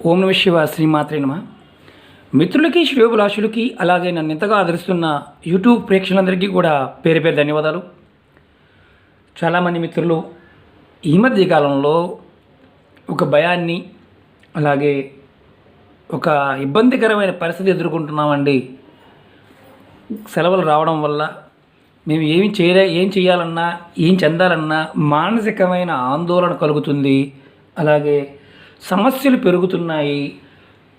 ఓం నమ శివ శ్రీమాత్రే నమ. మిత్రులకి శ్రేయోభిలాషులకి అలాగే నన్ను ఎంతగా ఆదరిస్తున్న యూట్యూబ్ ప్రేక్షకులందరికీ కూడా పేరు పేరు ధన్యవాదాలు. చాలామంది మిత్రులు ఈ మధ్య కాలంలో ఒక భయాన్ని అలాగే ఒక ఇబ్బందికరమైన పరిస్థితి ఎదుర్కొంటున్నామండి. సెలవులు రావడం వల్ల మేము ఏమి చేయలే ఏం చేయాలన్నా ఏం చెందాలన్నా మానసికమైన ఆందోళన కలుగుతుంది. అలాగే సమస్యలు పెరుగుతున్నాయి.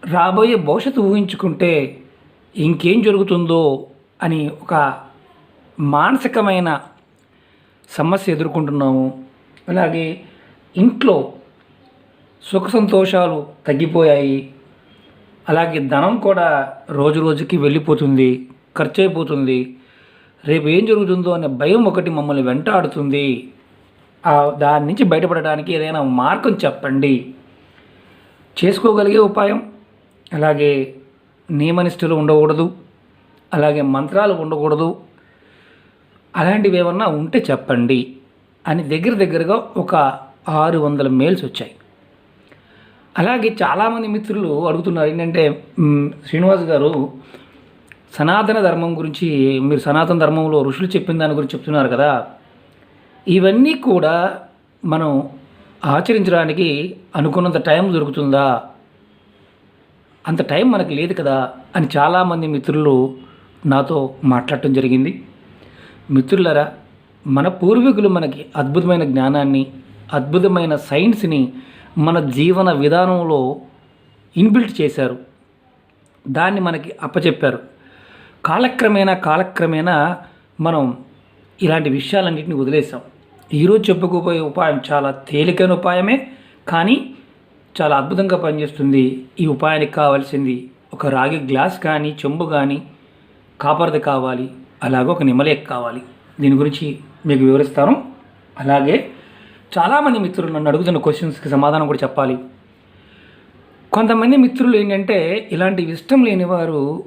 రాబోయే భవిష్యత్తు ఊహించుకుంటే ఇంకేం జరుగుతుందో అని ఒక మానసికమైన సమస్య ఎదుర్కొంటున్నాము. అలాగే ఇంట్లో సుఖ సంతోషాలు తగ్గిపోయాయి. అలాగే ధనం కూడా రోజు రోజుకి వెళ్ళిపోతుంది ఖర్చు అయిపోతుంది. రేపు ఏం జరుగుతుందో అనే భయం ఒకటి మమ్మల్ని వెంటాడుతుంది. దాని నుంచి బయటపడడానికి ఏదైనా మార్గం చెప్పండి. చేసుకోగలిగే ఉపాయం. అలాగే నియమనిష్టలు ఉండకూడదు. అలాగే మంత్రాలు ఉండకూడదు. అలాంటివి ఏమన్నా ఉంటే చెప్పండి అని దగ్గర దగ్గరగా ఒక ఆరు వందల మెయిల్స్ వచ్చాయి. అలాగే చాలామంది మిత్రులు అడుగుతున్నారు ఏంటంటే శ్రీనివాస్ గారు సనాతన ధర్మం గురించి మీరు సనాతన ధర్మంలో ఋషులు చెప్పిన దాని గురించి చెప్తున్నారు కదా. ఇవన్నీ కూడా మనం ఆచరించడానికి అనుకున్నంత టైం దొరుకుతుందా? అంత టైం మనకు లేదు కదా అని చాలామంది మిత్రులు నాతో మాట్లాడటం జరిగింది. మిత్రులరా మన పూర్వీకులు మనకి అద్భుతమైన జ్ఞానాన్ని అద్భుతమైన సైన్స్ని మన జీవన విధానంలో ఇన్బిల్ట్ చేశారు. దాన్ని మనకి అప్పచెప్పారు. కాలక్రమేణా కాలక్రమేణా మనం ఇలాంటి విషయాలన్నింటినీ వదిలేసాం ఈరోజు చెప్పుకోబోయే ఉపాయం చాలా తేలికైన ఉపాయమే కానీ చాలా అద్భుతంగా పనిచేస్తుంది. ఈ ఉపాయానికి కావాల్సింది ఒక రాగి గ్లాస్ కానీ చెంబు కానీ కాపర్ది కావాలి. అలాగే ఒక నిమ్మలేక్ కావాలి. దీని గురించి మీకు వివరిస్తాను. అలాగే చాలామంది మిత్రులు నన్ను అడుగుతున్న క్వశ్చన్స్కి సమాధానం కూడా చెప్పాలి. కొంతమంది మిత్రులు ఏంటంటే ఇలాంటి ఇష్టం లేని వారు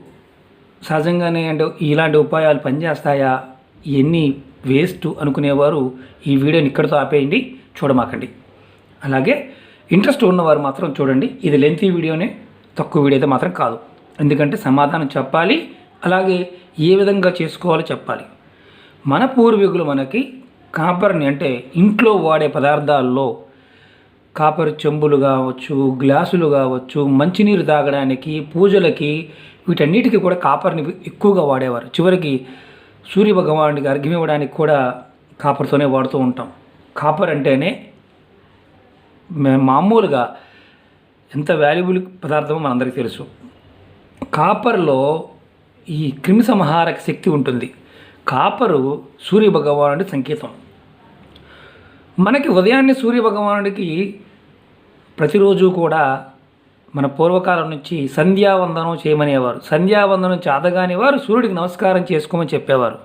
సహజంగానే అంటే ఇలాంటి ఉపాయాలు పనిచేస్తాయా? ఎన్ని వేస్ట్ అనుకునేవారు ఈ వీడియోని ఇక్కడితో ఆపేయండి చూడమాకండి. అలాగే ఇంట్రెస్ట్ ఉన్నవారు మాత్రం చూడండి ఇది లెంతీ వీడియోనే తక్కువ వీడియో అయితే మాత్రం కాదు. ఎందుకంటే సమాధానం చెప్పాలి అలాగే ఏ విధంగా చేసుకోవాలో చెప్పాలి. మన పూర్వీకులు మనకి కాపర్ని అంటే ఇంట్లో వాడే పదార్థాల్లో కాపర్ చెంబులు కావచ్చు గ్లాసులు కావచ్చు మంచినీరు తాగడానికి పూజలకి వీటన్నిటికీ కూడా కాపర్ని ఎక్కువగా వాడేవారు. చివరికి సూర్య భగవానుడికి అర్ఘ్యం ఇవ్వడానికి కూడా కాపర్తోనే వాడుతూ ఉంటాం. కాపర్ అంటేనే మామూలుగా ఎంత వాల్యుబుల్ పదార్థమో మనందరికీ తెలుసు. కాపర్లో ఈ క్రిమి సంహారక శక్తి ఉంటుంది. కాపరు సూర్య భగవానుడి సంకేతం. మనకి ఉదయాన్నే సూర్య భగవానుడికి ప్రతిరోజు కూడా మన పూర్వకాలం నుంచి సంధ్యావందనం చేయమనేవారు. సంధ్యావందనం చేతగాని వారు సూర్యుడికి నమస్కారం చేసుకోమని చెప్పేవారు.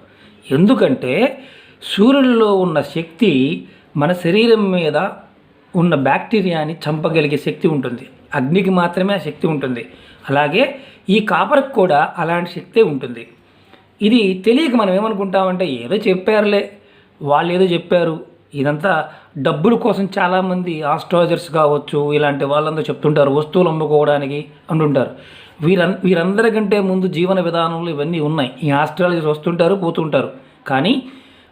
ఎందుకంటే సూర్యుడిలో ఉన్న శక్తి మన శరీరం మీద ఉన్న బ్యాక్టీరియాని చంపగలిగే శక్తి ఉంటుంది. అగ్నికి మాత్రమే ఆ శక్తి ఉంటుంది. అలాగే ఈ కాపర్కి కూడా అలాంటి శక్తే ఉంటుంది. ఇది తెలియక మనం ఏమనుకుంటామంటే ఏదో చెప్పారులే వాళ్ళు ఏదో చెప్పారు. ఇదంతా డబ్బుల కోసం చాలామంది ఆస్ట్రాలజర్స్ కావచ్చు ఇలాంటి వాళ్ళందరూ చెప్తుంటారు వస్తువులు అమ్ముకోవడానికి అంటుంటారు. వీరన్ వీరందరికంటే ముందు జీవన విధానంలో ఇవన్నీ ఉన్నాయి. ఈ ఆస్ట్రాలజర్స్ వస్తుంటారు పోతుంటారు. కానీ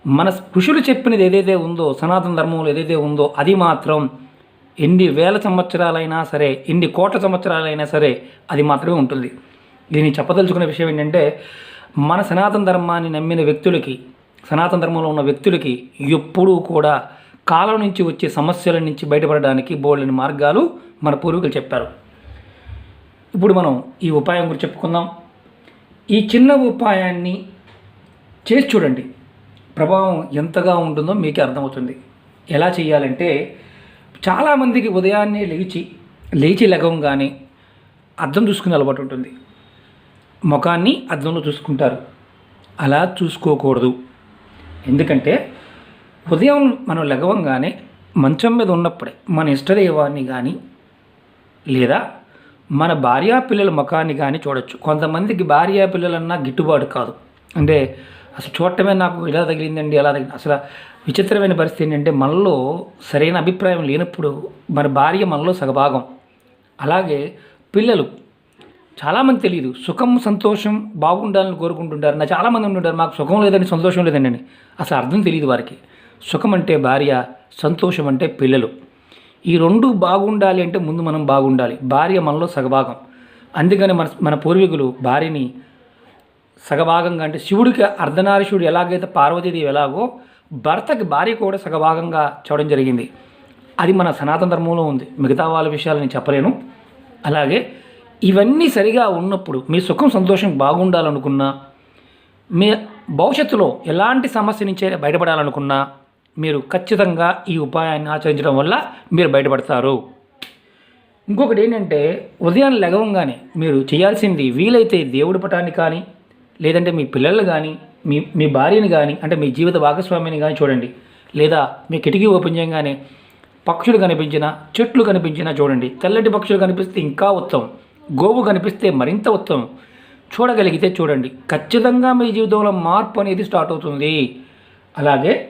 మన ఋషులు చెప్పినది ఏదైతే ఉందో సనాతన ధర్మంలో ఏదైతే ఉందో అది మాత్రం ఎన్ని వేల సంవత్సరాలైనా సరే ఎన్ని కోట్ల సంవత్సరాలైనా సరే అది మాత్రమే ఉంటుంది. దీన్ని చెప్పదలుచుకునే విషయం ఏంటంటే మన సనాతన ధర్మాన్ని నమ్మిన వ్యక్తులకి సనాతన ధర్మంలో ఉన్న వ్యక్తులకి ఎప్పుడూ కూడా కాలం నుంచి వచ్చే సమస్యల నుంచి బయటపడడానికి బోల్డని మార్గాలు మన పూర్వీకులు చెప్పారు. ఇప్పుడు మనం ఈ ఉపాయం గురించి చెప్పుకుందాం. ఈ చిన్న ఉపాయాన్ని చేసి చూడండి. ప్రభావం ఎంతగా ఉంటుందో మీకే అర్థమవుతుంది. ఎలా చేయాలంటే చాలామందికి ఉదయాన్నే లేచి లేచి లెగంగానే అర్థం చూసుకునే అలవాటు ఉంటుంది. ముఖాన్ని అద్దంలో చూసుకుంటారు. అలా చూసుకోకూడదు. ఎందుకంటే ఉదయం మనం లెగవంగానే మంచం మీద ఉన్నప్పుడే మన ఇష్టదైవాన్ని కానీ లేదా మన భార్యా పిల్లల ముఖాన్ని కానీ చూడొచ్చు. కొంతమందికి భార్యా పిల్లలన్నా గిట్టుబాటు కాదు. అంటే అసలు చూడటమే నాకు ఇలా తగిలిందండి ఎలా తగిలింది. అసలు విచిత్రమైన పరిస్థితి ఏంటంటే మనలో సరైన అభిప్రాయం లేనప్పుడు మన భార్య మనలో సగభాగం. అలాగే పిల్లలు చాలామంది తెలియదు సుఖం సంతోషం బాగుండాలని కోరుకుంటుంటారు. నా చాలామంది ఉంటుంటారు మాకు సుఖం లేదని సంతోషం లేదండి అని. అసలు అర్థం తెలియదు వారికి. సుఖం అంటే భార్య సంతోషం అంటే పిల్లలు. ఈ రెండు బాగుండాలి అంటే ముందు మనం బాగుండాలి. భార్య మనలో సగభాగం. అందుకని మన మన పూర్వీకులు భార్యని సగభాగంగా అంటే శివుడికి అర్ధనారీశుడు ఎలాగైతే పార్వతీదేవి ఎలాగో భర్తకి భార్య కూడా సగభాగంగా చూడడం జరిగింది. అది మన సనాతన ధర్మంలో ఉంది. మిగతా వాళ్ళ విషయాలు నేను చెప్పలేను. అలాగే ఇవన్నీ సరిగా ఉన్నప్పుడు మీ సుఖం సంతోషం బాగుండాలనుకున్నా మీ భవిష్యత్తులో ఎలాంటి సమస్య నుంచి బయటపడాలనుకున్నా మీరు ఖచ్చితంగా ఈ ఉపాయాన్ని ఆచరించడం వల్ల మీరు బయటపడతారు. ఇంకొకటి ఏంటంటే ఉదయం లెగవంగానే మీరు చేయాల్సింది వీలైతే దేవుడి పటాన్ని కానీ లేదంటే మీ పిల్లలు కానీ మీ మీ భార్యని కానీ అంటే మీ జీవిత భాగస్వామిని కానీ చూడండి. లేదా మీ కిటికీ ఓపెన్ చేయగానే పక్షులు కనిపించినా చెట్లు కనిపించినా చూడండి. తెల్లటి పక్షులు కనిపిస్తే ఇంకా ఉత్తమం. గోవు కనిపిస్తే మరింత ఉత్తమం. చూడగలిగితే చూడండి. ఖచ్చితంగా మీ జీవితంలో మార్పు అనేది స్టార్ట్ అవుతుంది. అలాగే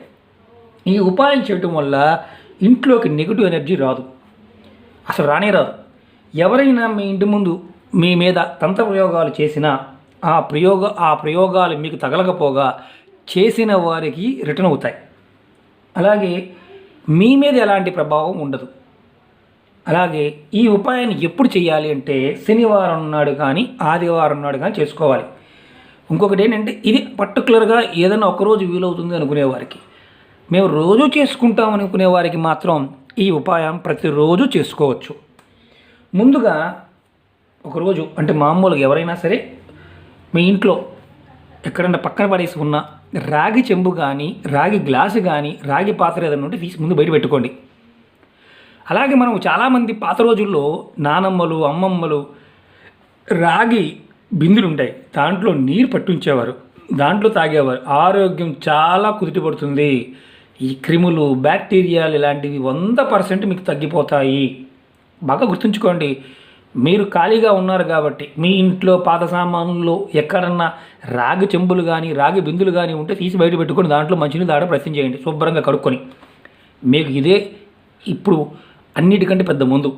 ఈ ఉపాయం చేయటం వల్ల ఇంట్లోకి నెగిటివ్ ఎనర్జీ రాదు. అసలు రానే రాదు. ఎవరైనా మీ ఇంటి ముందు మీ మీద తంత్ర ప్రయోగాలు చేసినా ఆ ప్రయోగ ఆ ప్రయోగాలు మీకు తగలకపోగా చేసిన వారికి రిటర్న్ అవుతాయి. అలాగే మీ మీద ఎలాంటి ప్రభావం ఉండదు. అలాగే ఈ ఉపాయాన్ని ఎప్పుడు చేయాలి అంటే శనివారం నాడు కానీ ఆదివారం నాడు కానీ చేసుకోవాలి. ఇంకొకటి ఏంటంటే ఇది పర్టికులర్గా ఏదైనా ఒకరోజు వీలవుతుంది అనుకునేవారికి మేము రోజు చేసుకుంటాం అనుకునే వారికి మాత్రం ఈ ఉపాయం ప్రతిరోజు చేసుకోవచ్చు. ముందుగా ఒకరోజు అంటే మామూలుగా ఎవరైనా సరే మీ ఇంట్లో ఎక్కడన్నా పక్కన పడేసి ఉన్న రాగి చెంబు కానీ రాగి గ్లాసు కానీ రాగి పాత్ర ఏదైనా ఉంటే తీసి ముందు బయట పెట్టుకోండి. అలాగే మనం చాలామంది పాత రోజుల్లో నానమ్మలు అమ్మమ్మలు రాగి బిందులు ఉంటాయి దాంట్లో నీరు పట్టించేవారు. దాంట్లో తాగేవారు. ఆరోగ్యం చాలా కుదిటిపడుతుంది. ఈ క్రిములు బ్యాక్టీరియాలు ఇలాంటివి వంద పర్సెంట్ మీకు తగ్గిపోతాయి. బాగా గుర్తుంచుకోండి. మీరు ఖాళీగా ఉన్నారు కాబట్టి మీ ఇంట్లో పాత సామాన్లు ఎక్కడన్నా రాగి చెంబులు కానీ రాగి బిందులు కానీ ఉంటే తీసి బయట పెట్టుకొని దాంట్లో మంచిని దాడ ప్రయత్నం చేయండి. శుభ్రంగా కడుక్కొని. మీకు ఇదే ఇప్పుడు అన్నిటికంటే పెద్ద ముందు.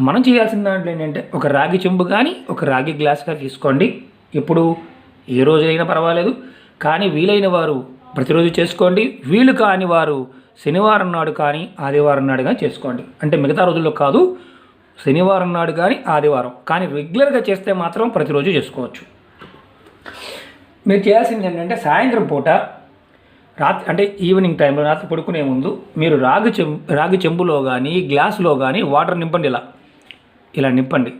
మనం చేయాల్సిన దాంట్లో ఏంటంటే ఒక రాగి చెంబు కానీ ఒక రాగి గ్లాస్గా తీసుకోండి. ఇప్పుడు ఏ రోజైనా పర్వాలేదు. కానీ వీలైన వారు ప్రతిరోజు చేసుకోండి. వీలు కాని వారు శనివారం నాడు కానీ ఆదివారం నాడు కానీ చేసుకోండి. అంటే మిగతా రోజుల్లో కాదు శనివారం నాడు కానీ ఆదివారం. కానీ రెగ్యులర్గా చేస్తే మాత్రం ప్రతిరోజు చేసుకోవచ్చు. మీరు చేయాల్సింది ఏంటంటే సాయంత్రం పూట రాత్రి అంటే ఈవినింగ్ టైంలో రాత్రి పడుకునే ముందు మీరు రాగి చెం రాగి చెంబులో కానీ గ్లాసులో కానీ వాటర్ నింపండి ఇలా. ఇలా నింపండి.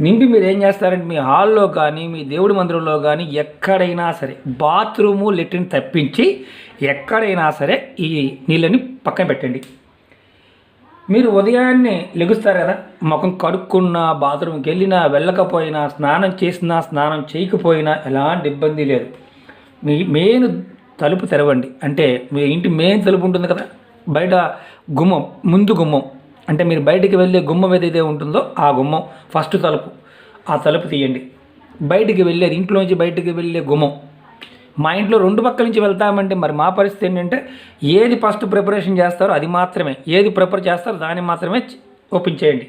నింపి మీరు ఏం చేస్తారంటే మీ హాల్లో కానీ మీ దేవుడి మందిరంలో కానీ ఎక్కడైనా సరే బాత్రూము లెట్రిన్ తప్పించి ఎక్కడైనా సరే ఈ నీళ్ళని పక్కన పెట్టండి. మీరు ఉదయాన్నే లెగుస్తారు కదా ముఖం కడుక్కున్నా బాత్రూమ్కి వెళ్ళినా వెళ్ళకపోయినా స్నానం చేసినా స్నానం చేయకపోయినా ఎలాంటి ఇబ్బంది లేదు. మీ మెయిన్ తలుపు తెరవండి. అంటే మీ ఇంటి మెయిన్ తలుపు ఉంటుంది కదా? బయట గుమ్మం ముందు గుమ్మం. అంటే మీరు బయటికి వెళ్ళే గుమ్మం ఏదైతే ఉంటుందో ఆ గుమ్మం ఫస్ట్ తలుపు. ఆ తలుపు తీయండి. బయటికి వెళ్ళేది ఇంట్లోంచి బయటికి వెళ్ళే గుమ్మం. మా ఇంట్లో రెండు పక్కల నుంచి వెళ్తామంటే మరి మా పరిస్థితి ఏంటంటే ఏది ఫస్ట్ ప్రిపరేషన్ చేస్తారో అది మాత్రమే. ఏది ప్రిపేర్ చేస్తారో దాన్ని మాత్రమే ఓపెన్ చేయండి.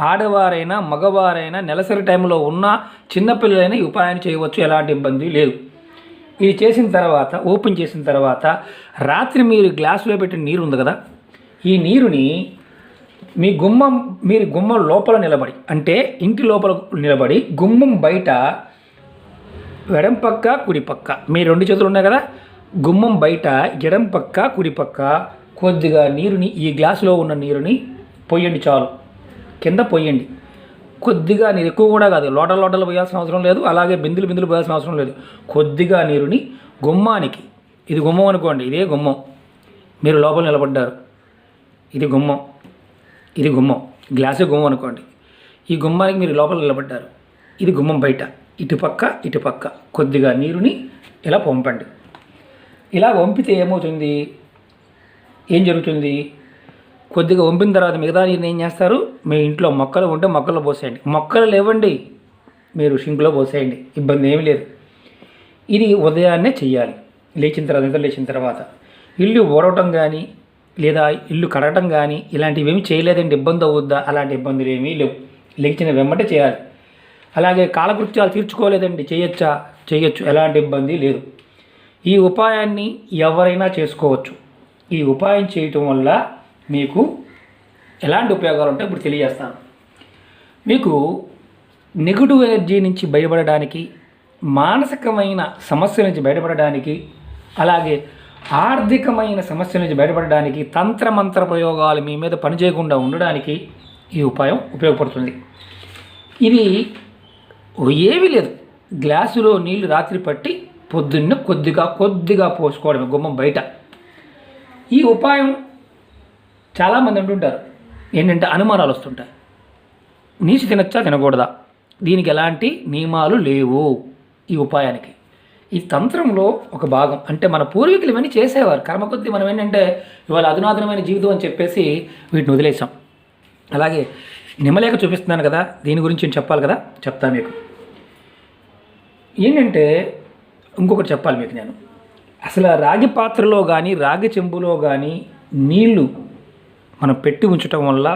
ఆడవారైనా మగవారైనా నెలసరి టైంలో ఉన్న చిన్నపిల్లలైనా ఈ ఉపాయాన్ని చేయవచ్చు. ఎలాంటి ఇబ్బంది లేదు. ఇది చేసిన తర్వాత ఓపెన్ చేసిన తర్వాత రాత్రి మీరు గ్లాసులో పెట్టిన నీరు ఉంది కదా? ఈ నీరుని మీ గుమ్మం మీరు గుమ్మం లోపల నిలబడి అంటే ఇంటి లోపల నిలబడి గుమ్మం బయట ఎడం పక్క కుడి పక్క మీ రెండు చేతులు ఉన్నాయి కదా? గుమ్మం బయట ఎడం పక్క కుడి పక్క కొద్దిగా నీరుని ఈ గ్లాసులో ఉన్న నీరుని పొయ్యండి చాలు. కింద పొయ్యండి కొద్దిగా నీరు ఎక్కువ కూడా కాదు. లోటల లోటలు పోయాల్సిన అవసరం లేదు. అలాగే బిందులు బిందులు పోయాల్సిన అవసరం లేదు. కొద్దిగా నీరుని గుమ్మానికి ఇది గుమ్మం అనుకోండి ఇదే గుమ్మం. మీరు లోపల నిలబడ్డారు. ఇది గుమ్మం. ఇది గుమ్మం. గ్లాసు గుమ్మం అనుకోండి. ఈ గుమ్మానికి మీరు లోపల నిలబడ్డారు. ఇది గుమ్మం బయట. ఇటుపక్క ఇటుపక్క కొద్దిగా నీరుని ఇలా పంపండి. ఇలా పంపితే ఏమవుతుంది? ఏం జరుగుతుంది? కొద్దిగా వంపిన తర్వాత మిగతా నీరు ఏం చేస్తారు? మీ ఇంట్లో మొక్కలు ఉంటే మొక్కలు పోసేయండి. మొక్కలు లేవండి మీరు షింక్లో పోసేయండి. ఇబ్బంది ఏమీ లేదు. ఇది ఉదయాన్నే చేయాలి లేచిన తర్వాత నిద్ర లేచిన తర్వాత. ఇల్లు ఊడవటం కానీ లేదా ఇల్లు కడగటం కానీ ఇలాంటివి ఏమి చేయలేదండి. ఇబ్బంది అవుద్దా? అలాంటి ఇబ్బందులు ఏమీ లేవు. లేచిన వెంబటే చేయాలి. అలాగే కాలకృత్యాలు తీర్చుకోలేదండి. చేయొచ్చా? చేయొచ్చు. ఎలాంటి ఇబ్బంది లేదు. ఈ ఉపాయాన్ని ఎవరైనా చేసుకోవచ్చు. ఈ ఉపాయం చేయటం వల్ల మీకు ఎలాంటి ఉపయోగాలు ఉంటాయో ఇప్పుడు తెలియజేస్తాను. మీకు నెగిటివ్ ఎనర్జీ నుంచి బయటపడడానికి మానసికమైన సమస్య నుంచి బయటపడడానికి అలాగే ఆర్థికమైన సమస్య నుంచి బయటపడడానికి తంత్రమంత్ర ప్రయోగాలు మీ మీద పనిచేయకుండా ఉండడానికి ఈ ఉపాయం ఉపయోగపడుతుంది. ఇది ఏమీ లేదు. గ్లాసులో నీళ్ళు రాత్రి పట్టి పొద్దున్న కొద్దిగా కొద్దిగా పోసుకోవడమే గుమ్మం బయట. ఈ ఉపాయం చాలామంది అంటుంటారు ఏంటంటే అనుమానాలు వస్తుంటాయి. నీచు తినచ్చా తినకూడదా? దీనికి ఎలాంటి నియమాలు లేవు. ఈ ఉపాయానికి. ఈ తంత్రంలో ఒక భాగం అంటే మన పూర్వీకులు ఇవన్నీ చేసేవారు. కర్మకొద్దీ మనం ఏంటంటే ఇవాళ అధునాధునమైన జీవితం అని చెప్పేసి వీటిని వదిలేసాం. అలాగే నిమ్మలేక చూపిస్తున్నాను కదా దీని గురించి నేను చెప్పాలి కదా? చెప్తాను మీకు. ఏంటంటే ఇంకొకటి చెప్పాలి మీకు నేను. అసలు రాగి పాత్రలో కానీ రాగి చెంబులో కానీ నీళ్ళు మనం పెట్టి ఉంచటం వల్ల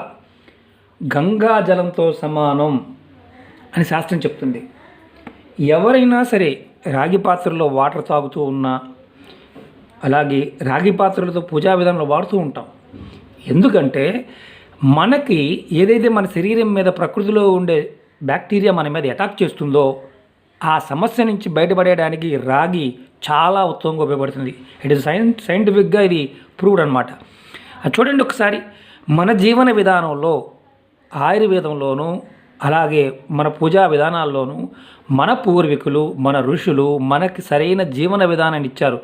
గంగా జలంతో సమానం అని శాస్త్రం చెప్తుంది. ఎవరైనా సరే రాగి పాత్రలో వాటర్ తాగుతూ ఉన్నా అలాగే రాగి పాత్రలతో పూజా విధానంలో వాడుతూ ఉంటాం. ఎందుకంటే మనకి ఏదైతే మన శరీరం మీద ప్రకృతిలో ఉండే బ్యాక్టీరియా మన మీద అటాక్ చేస్తుందో ఆ సమస్య నుంచి బయటపడేయడానికి రాగి చాలా ఉత్తమంగా ఉపయోగపడుతుంది. ఇట్ ఇస్ సైన్ సైంటిఫిక్గా ఇది ప్రూవ్డ్ అనమాట చూడండి ఒకసారి. మన జీవన విధానంలో ఆయుర్వేదంలోనూ అలాగే మన పూజా విధానాల్లోనూ మన పూర్వీకులు మన ఋషులు మనకి సరైన జీవన విధానాన్ని ఇచ్చారు.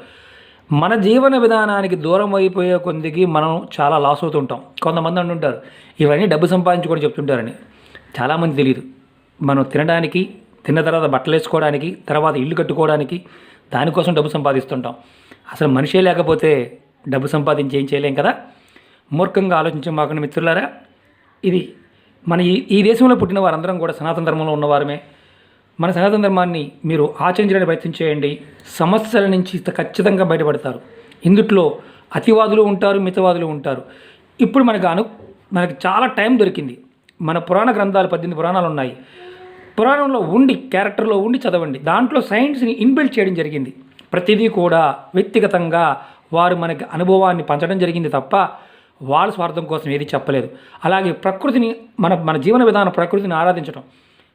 మన జీవన విధానానికి దూరం అయిపోయే కొద్దికి మనం చాలా లాస్ అవుతుంటాం. కొంతమంది అంటుంటారు ఇవన్నీ డబ్బు సంపాదించుకొని చెప్తుంటారని. చాలామంది తెలియదు మనం తినడానికి తిన్న తర్వాత బట్టలు వేసుకోవడానికి తర్వాత ఇల్లు కట్టుకోవడానికి దానికోసం డబ్బు సంపాదిస్తుంటాం. అసలు మనిషే లేకపోతే డబ్బు సంపాదించి ఏం చేయలేం కదా? మూర్ఖంగా ఆలోచించే మాకుని మిత్రులారా ఇది మన ఈ ఈ దేశంలో పుట్టిన వారందరం కూడా సనాతన ధర్మంలో ఉన్నవారమే. మన సనాతన ధర్మాన్ని మీరు ఆచరించడానికి ప్రయత్నం చేయండి. సమస్యల నుంచి ఖచ్చితంగా బయటపడతారు. ఇందుట్లో అతివాదులు ఉంటారు మితవాదులు ఉంటారు. ఇప్పుడు మనకు అను మనకి చాలా టైం దొరికింది. మన పురాణ గ్రంథాలు పద్దెనిమిది పురాణాలు ఉన్నాయి. పురాణంలో ఉండి క్యారెక్టర్లో ఉండి చదవండి. దాంట్లో సైన్స్ని ఇన్బిల్డ్ చేయడం జరిగింది. ప్రతిదీ కూడా వ్యక్తిగతంగా వారు మనకి అనుభవాన్ని పంచడం జరిగింది తప్ప వాళ్ళ స్వార్థం కోసం ఏది చెప్పలేదు. అలాగే ప్రకృతిని మన మన జీవన విధానం ప్రకృతిని ఆరాధించడం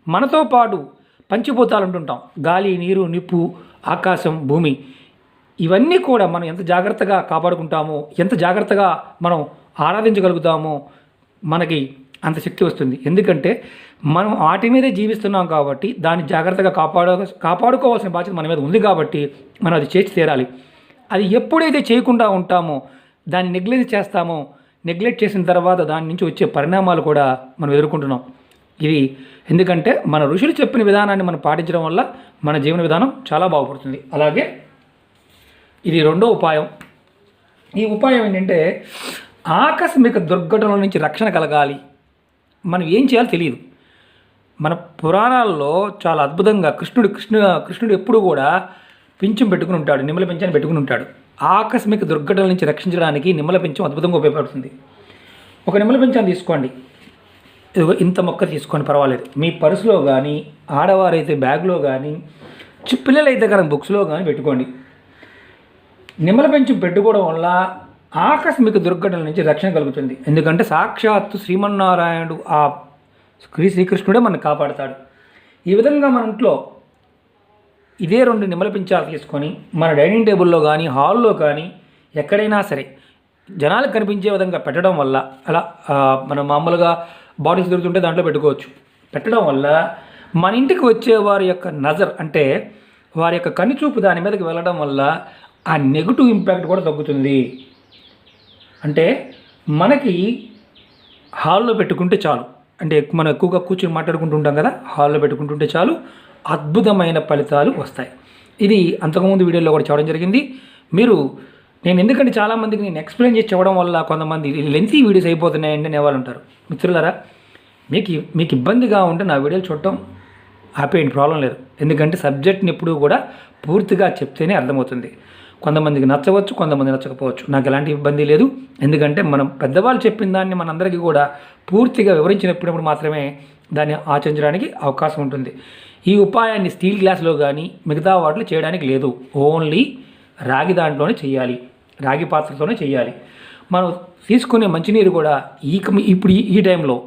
మనతో పాటు పంచిభూతాలు అంటుంటాం గాలి నీరు నిప్పు ఆకాశం భూమి. ఇవన్నీ కూడా మనం ఎంత జాగ్రత్తగా కాపాడుకుంటామో ఎంత జాగ్రత్తగా మనం ఆరాధించగలుగుతామో మనకి అంత శక్తి వస్తుంది. ఎందుకంటే మనం వాటి మీదే జీవిస్తున్నాం కాబట్టి దాన్ని జాగ్రత్తగా కాపాడు కాపాడుకోవాల్సిన బాధ్యత మన మీద ఉంది కాబట్టి మనం అది చేసి తీరాలి. అది ఎప్పుడైతే చేయకుండా ఉంటామో దాన్ని నెగ్లెక్ట్ చేస్తామో. నెగ్లెక్ట్ చేసిన తర్వాత దాని నుంచి వచ్చే పరిణామాలు కూడా మనం ఎదుర్కొంటున్నాం. ఇది ఎందుకంటే మన ఋషులు చెప్పిన విధానాన్ని మనం పాటించడం వల్ల మన జీవన విధానం చాలా బాగుపడుతుంది. అలాగే ఇది రెండో ఉపాయం. ఈ ఉపాయం ఏంటంటే ఆకస్మిక దుర్ఘటనల నుంచి రక్షణ కలగాలి. మనం ఏం చేయాలో తెలియదు. మన పురాణాల్లో చాలా అద్భుతంగా కృష్ణుడు కృష్ణ కృష్ణుడు ఎప్పుడు కూడా పింఛం పెట్టుకుని ఉంటాడు. నిమ్మల పింఛాన్ని పెట్టుకుని ఉంటాడు. ఆకస్మిక దుర్ఘటనల నుంచి రక్షించడానికి నిమ్మల పెంచం అద్భుతంగా ఉపయోగపడుతుంది. ఒక నిమ్మల పింఛాన్ని తీసుకోండి. ఇదిగో ఇంత మొక్క తీసుకోండి పర్వాలేదు. మీ పర్సులో కానీ ఆడవారైతే బ్యాగ్లో కానీ చి- పిల్లలైతే కనుక బుక్స్లో కానీ పెట్టుకోండి. నిమ్మల పెంచం పెట్టుకోవడం వల్ల ఆకస్మిక దుర్ఘటనల నుంచి రక్షణ కలుగుతుంది. ఎందుకంటే సాక్షాత్తు శ్రీమన్నారాయణుడు ఆ శ్రీ శ్రీకృష్ణుడే మనకు కాపాడుతాడు. ఈ విధంగా మన ఇంట్లో ఇదే రెండు నిమ్మల పించాలు తీసుకొని మన డైనింగ్ టేబుల్లో కానీ హాల్లో కానీ ఎక్కడైనా సరే జనాలకు కనిపించే విధంగా పెట్టడం వల్ల అలా మనం మామూలుగా బాటిల్స్ దొరుకుతుంటే దాంట్లో పెట్టుకోవచ్చు. పెట్టడం వల్ల మన ఇంటికి వచ్చే వారి యొక్క నజర్ అంటే వారి యొక్క కనుచూపు దాని మీదకి వెళ్ళడం వల్ల ఆ నెగిటివ్ ఇంపాక్ట్ కూడా తగ్గుతుంది. అంటే మనకి హాల్లో పెట్టుకుంటే చాలు. అంటే మనం ఎక్కువగా కూర్చొని మాట్లాడుకుంటూ ఉంటాం కదా హాల్లో పెట్టుకుంటుంటే చాలు. అద్భుతమైన ఫలితాలు వస్తాయి. ఇది అంతకుముందు వీడియోలో కూడా చెప్పడం జరిగింది. మీరు నేను ఎందుకంటే చాలామందికి నేను ఎక్స్ప్లెయిన్ చేసి చెప్పడం వల్ల కొంతమంది లెంతీ వీడియోస్ అయిపోతున్నాయండి అనే వాళ్ళు ఉంటారు. మిత్రులారా మీకు మీకు ఇబ్బందిగా ఉంటే నా వీడియోలు చూడటం ఆపేయండి ప్రాబ్లం లేదు. ఎందుకంటే సబ్జెక్ట్ని ఎప్పుడూ కూడా పూర్తిగా చెప్తేనే అర్థమవుతుంది. కొంతమందికి నచ్చవచ్చు కొంతమంది నచ్చకపోవచ్చు. నాకు ఎలాంటి ఇబ్బంది లేదు. ఎందుకంటే మనం పెద్దవాళ్ళు చెప్పిన దాన్ని మనందరికీ కూడా పూర్తిగా వివరించినప్పుడు మాత్రమే దాన్ని ఆచరించడానికి అవకాశం ఉంటుంది. ఈ ఉపాయాన్ని స్టీల్ గ్లాస్లో కానీ మిగతా వాటిలో చేయడానికి లేదు. ఓన్లీ రాగి దాంట్లోనే చేయాలి. రాగి పాత్రతోనే చేయాలి. మనం తీసుకునే మంచినీరు కూడా ఈ ఇప్పుడు ఈ- ఈ టైంలో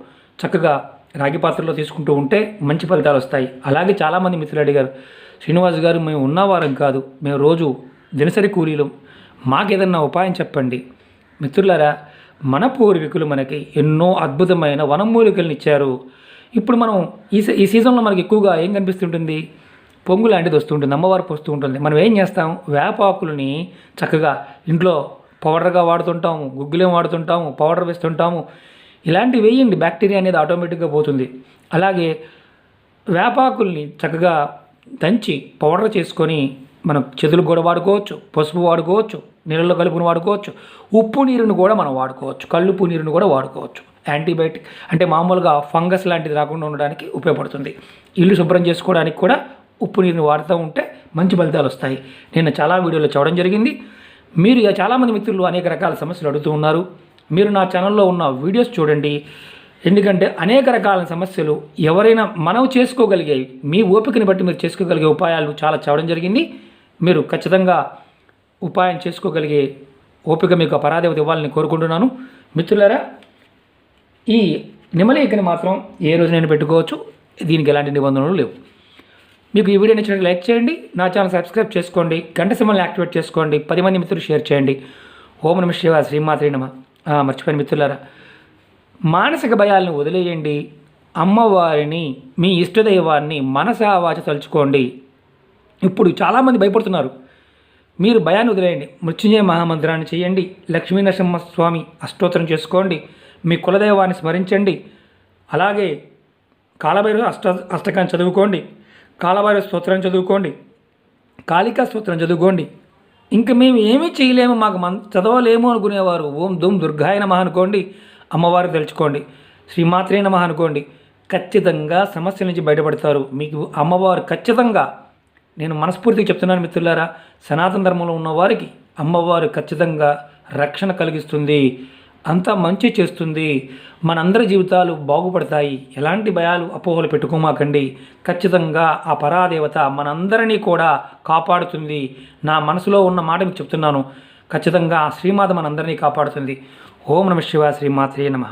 చక్కగా రాగి పాత్రలో తీసుకుంటూ ఉంటే మంచి ఫలితాలు వస్తాయి. అలాగే చాలామంది మిత్రులు అడిగారు శ్రీనివాస్ గారు మేము ఉన్నవారం కాదు. మేము రోజు దినసరి కూలీలు. మాకేదన్నా ఉపాయం చెప్పండి. మిత్రులారా మన పూర్వీకులు మనకి ఎన్నో అద్భుతమైన వనమూలికలను ఇచ్చారు. ఇప్పుడు మనం ఈ సీ- ఈ సీజన్లో మనకి ఎక్కువగా ఏం కనిపిస్తుంటుంది? పొంగు లాంటిది వస్తుంటుంది అమ్మవారికి వస్తూ ఉంటుంది. మనం ఏం చేస్తాం? వేపాకులని చక్కగా ఇంట్లో పౌడర్గా వాడుతుంటాము గుగ్గులేం వాడుతుంటాము పౌడర్ వేస్తుంటాము. ఇలాంటివి వేయండి బ్యాక్టీరియా అనేది ఆటోమేటిక్గా పోతుంది. అలాగే వేపాకుల్ని చక్కగా దంచి పౌడర్ చేసుకొని మనం చేతులకు కూడా వాడుకోవచ్చు పసుపు వాడుకోవచ్చు నీళ్ళలో కలుపుని వాడుకోవచ్చు ఉప్పు నీరుని కూడా మనం వాడుకోవచ్చు కల్లుపు నీరుని కూడా వాడుకోవచ్చు. యాంటీబయాటిక్ అంటే మామూలుగా ఫంగస్ లాంటిది రాకుండా ఉండడానికి ఉపయోగపడుతుంది. ఇల్లు శుభ్రం చేసుకోవడానికి కూడా ఉప్పు నీరుని వాడుతూ ఉంటే మంచి ఫలితాలు వస్తాయి. నేను చాలా వీడియోలు చూడడం జరిగింది. మీరు ఇక చాలామంది మిత్రులు అనేక రకాల సమస్యలు అడుగుతూ ఉన్నారు. మీరు నా ఛానల్లో ఉన్న వీడియోస్ చూడండి. ఎందుకంటే అనేక రకాల సమస్యలు ఎవరైనా మనం చేసుకోగలిగేవి మీ ఓపికని బట్టి మీరు చేసుకోగలిగే ఉపాయాలు చాలా చూడడం జరిగింది. మీరు ఖచ్చితంగా ఉపాయం చేసుకోగలిగే ఓపిక మీకు ఆ పరాదేవత ఇవ్వాలని కోరుకుంటున్నాను. మిత్రులారా ఈ నిమలేఖని మాత్రం ఏ రోజు నేను పెట్టుకోవచ్చు. దీనికి ఎలాంటి నిబంధనలు లేవు. మీకు ఈ వీడియో నచ్చినట్టు లైక్ చేయండి. నా ఛానల్ సబ్స్క్రైబ్ చేసుకోండి. గంట సింబల్ని యాక్టివేట్ చేసుకోండి. పది మంది మిత్రులు షేర్ చేయండి. ఓం నమ శివ శ్రీమాత్రి నమ. మర్చిపోయిన మిత్రులారా మానసిక భయాలను వదిలేయండి. అమ్మవారిని మీ ఇష్టదైవాన్ని మనసావాచ తలుచుకోండి. ఇప్పుడు చాలామంది భయపడుతున్నారు. మీరు భయాన్ని వదిలేయండి. మృత్యుంజయ మహామంత్రాన్ని చేయండి. లక్ష్మీ నరసింహ స్వామి అష్టోత్తరం చేసుకోండి. మీ కులదైవాన్ని స్మరించండి. అలాగే కాలభైరవ అష్ట అష్టకాన్ని చదువుకోండి. కాలభైరవ స్తోత్రం చదువుకోండి. కాళికా స్తోత్రం చదువుకోండి. ఇంక మేము ఏమీ చేయలేము మాకు మన్ చదవలేము అనుకునేవారు. ఓం దుమ్ దుర్గాయ నమ అనుకోండి. అమ్మవారు తెలుసుకోండి. శ్రీమాత్రే నమ అనుకోండి. ఖచ్చితంగా సమస్య నుంచి బయటపడతారు. మీకు అమ్మవారు ఖచ్చితంగా నేను మనస్ఫూర్తిగా చెప్తున్నాను మిత్రులారా సనాతన ధర్మంలో ఉన్నవారికి అమ్మవారు ఖచ్చితంగా రక్షణ కలిగిస్తుంది. అంతా మంచి చేస్తుంది. మనందరి జీవితాలు బాగుపడతాయి. ఎలాంటి భయాలు అపోహలు పెట్టుకోమాకండి. ఖచ్చితంగా ఆ పరాదేవత మనందరినీ కూడా కాపాడుతుంది. నా మనసులో ఉన్న మాట మీకు చెప్తున్నాను. ఖచ్చితంగా ఆ శ్రీమాత మనందరినీ కాపాడుతుంది. ఓం నమ శివ శ్రీమాత్రే నమ.